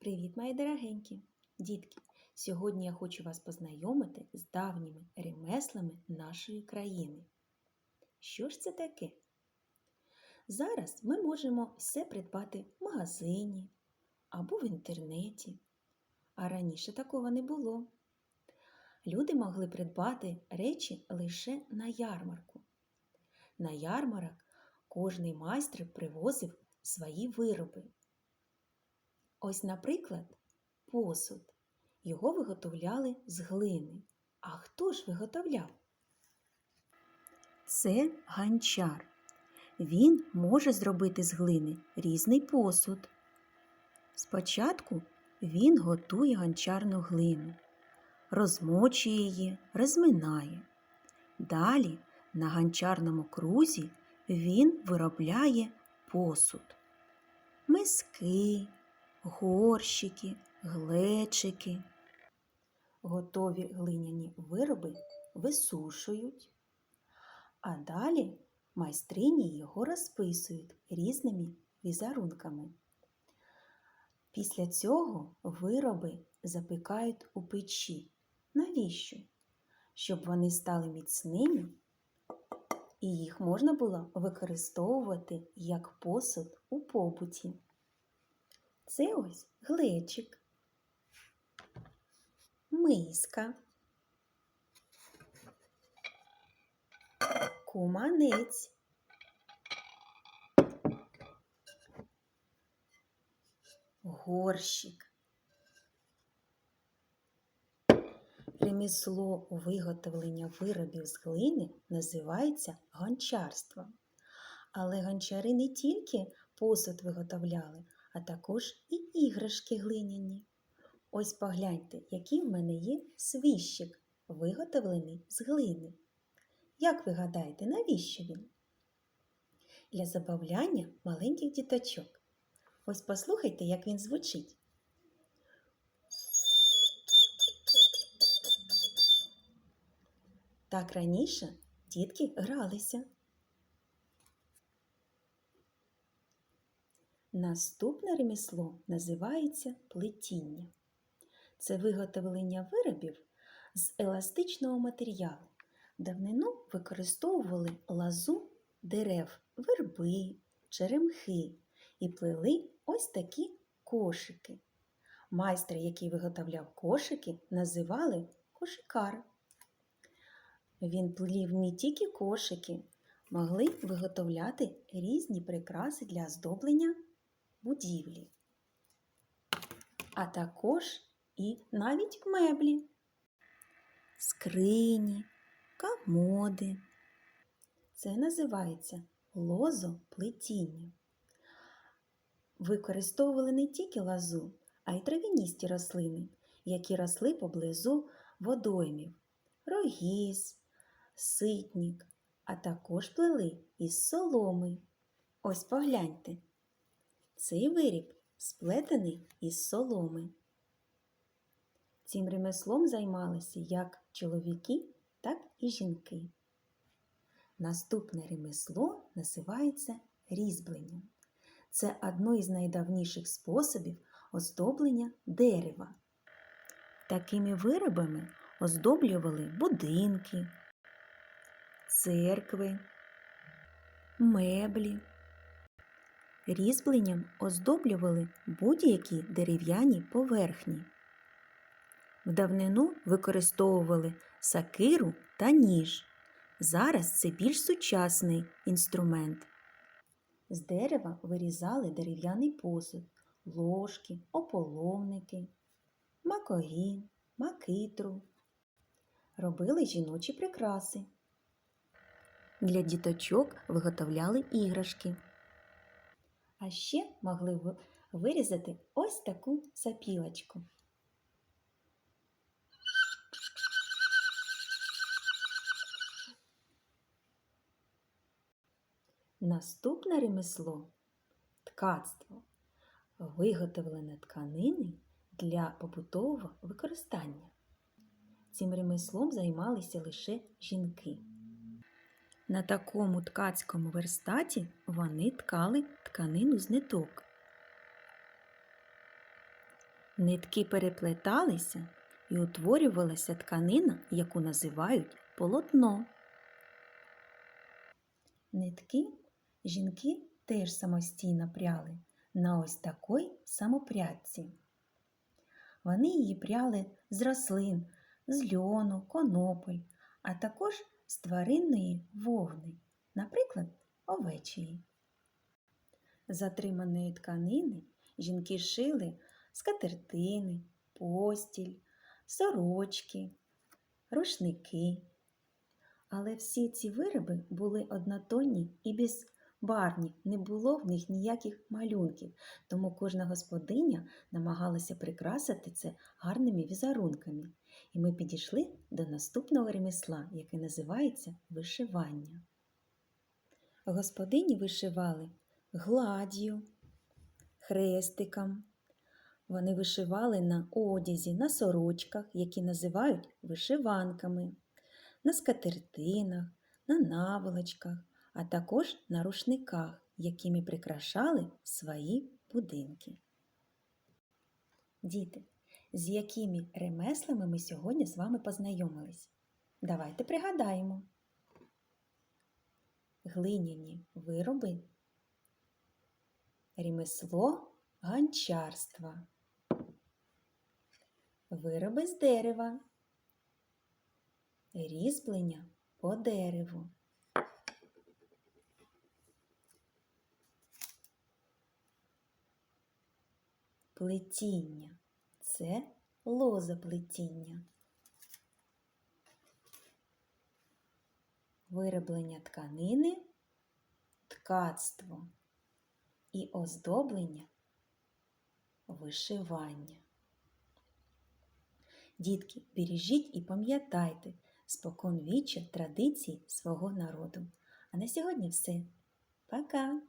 Привіт, мої дорогенькі! Дітки! Сьогодні я хочу вас познайомити з давніми ремеслами нашої країни. Що ж це таке? Зараз ми можемо все придбати в магазині або в інтернеті, а раніше такого не було. Люди могли придбати речі лише на ярмарку. На ярмарок кожний майстер привозив свої вироби. Ось, наприклад, посуд. Його виготовляли з глини. А хто ж виготовляв? Це ганчар. Він може зробити з глини різний посуд. Спочатку він готує ганчарну глину, розмочує її, розминає. Далі на ганчарному крузі він виробляє посуд, миски, горщики, глечики. Готові глиняні вироби висушують, а далі майстрині його розписують різними візерунками. Після цього вироби запікають у печі. Навіщо? Щоб вони стали міцними і їх можна було використовувати як посуд у побуті. Це ось глечик, миска, куманець, горщик. Ремісло виготовлення виробів з глини називається гончарством. Але гончари не тільки посуд виготовляли, а також і іграшки глиняні. Ось погляньте, який в мене є свіщик, виготовлений з глини. Як ви гадаєте, навіщо він? Для забавляння маленьких діточок. Ось послухайте, як він звучить. Так раніше дітки гралися. Наступне ремісло називається плетіння. Це виготовлення виробів з еластичного матеріалу. Давнину використовували лазу дерев, верби, черемхи і плели ось такі кошики. Майстер, який виготовляв кошики, називали кошикар. Він плів не тільки кошики, могли виготовляти різні прикраси для оздоблення будівлі, а також і навіть меблі, скрині, комоди. Це називається лозоплетіння. Використовували не тільки лазу, а й травяністі рослини, які росли поблизу водоймів, рогіз, ситнік, а також плели із соломи. Ось погляньте. Цей виріб сплетений із соломи. Цим ремеслом займалися як чоловіки, так і жінки. Наступне ремесло називається різьбленням. Це одно із найдавніших способів оздоблення дерева. Такими виробами оздоблювали будинки, церкви, меблі. Різьбленням оздоблювали будь-які дерев'яні поверхні. В давнину використовували сакиру та ніж. Зараз це більш сучасний інструмент. З дерева вирізали дерев'яний посуд, ложки, ополовники, макогін, макитру. Робили жіночі прикраси. Для діточок виготовляли іграшки. А ще могли ви- вирізати ось таку сапілочку. Наступне ремесло ткацтво. Виготовлене тканини для побутового використання. Цим ремеслом займалися лише жінки. На такому ткацькому верстаті вони ткали тканину з ниток. Нитки переплеталися і утворювалася тканина, яку називають полотно. Нитки жінки теж самостійно пряли на ось такій самопрядці. Вони її пряли з рослин, з льону, конопель, а також з тваринної вовни, наприклад, овечої. З отриманої тканини жінки шили скатертини, постіль, сорочки, рушники. Але всі ці вироби були однотонні і безбарвні, не було в них ніяких малюнків, тому кожна господиня намагалася прикрасити це гарними візерунками. І ми підійшли до наступного ремесла, яке називається вишивання. Господині вишивали гладдю, хрестиком. Вони вишивали на одязі, на сорочках, які називають вишиванками, на скатертинах, на наволочках, а також на рушниках, якими прикрашали свої будинки. Діти, з якими ремеслами ми сьогодні з вами познайомились? Давайте пригадаємо. Глиняні вироби, ремесло ганчарства, вироби з дерева, різьблення по дереву. Плетіння це лозоплетіння. Вироблення тканини ткацтво і оздоблення вишивання. Дітки, бережіть і пам'ятайте споконвіччя традиції свого народу. А на сьогодні все. Пока!